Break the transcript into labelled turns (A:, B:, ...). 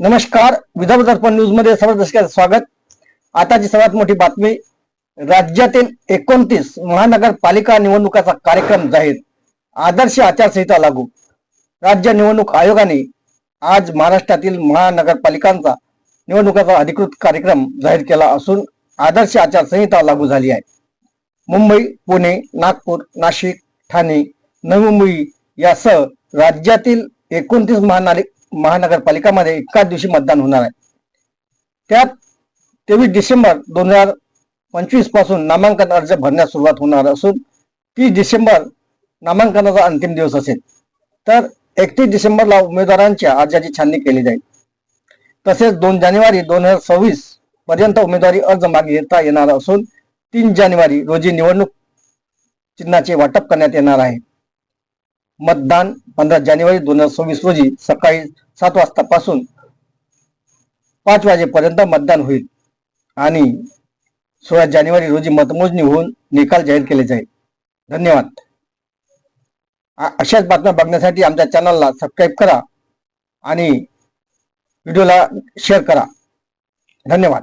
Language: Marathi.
A: नमस्कार विदर्भ दर्पण न्यूजमध्ये सर्व दर्शकांचं स्वागत. आताची सर्वात मोठी बातमी राज्यातील एकोणतीस महानगरपालिका निवडणुकाचा कार्यक्रम जाहीर आदर्श आचारसंहिता लागू. राज्य निवडणूक आयोगाने आज महाराष्ट्रातील महानगरपालिकांचा निवडणुकाचा अधिकृत कार्यक्रम जाहीर केला असून आदर्श आचारसंहिता लागू झाली आहे. मुंबई पुणे नागपूर नाशिक ठाणे नवी मुंबई यासह राज्यातील एकोणतीस महानालिक महानगरपालिकामध्ये एकाच दिवशी मतदान होणार आहे. त्यात तेवीस डिसेंबर दोन हजार पंचवीसपासून नामांकन अर्ज भरण्यास सुरुवात होणार असून तीस डिसेंबर नामांकनाचा अंतिम दिवस असेल. तर एकतीस डिसेंबरला उमेदवारांच्या अर्जाची छाननी केली जाईल. तसेच दोन जानेवारी दोन हजार सव्वीस पर्यंत उमेदवारी अर्ज मागे घेता येणार असून तीन जानेवारी रोजी निवडणूक चिन्हाचे वाटप करण्यात येणार आहे. मतदान पंधरा जानेवारी दोन हजार सव्वीस रोजी सकाळी सात वाजतापासून पाच वाजेपर्यंत मतदान होईल. आणि सोळा जानेवारी रोजी मतमोजणी होऊन निकाल जाहीर केले जाईल. धन्यवाद. अशाच बातम्या बघण्यासाठी आमच्या चॅनलला सबस्क्राईब करा आणि व्हिडिओला शेअर करा. धन्यवाद.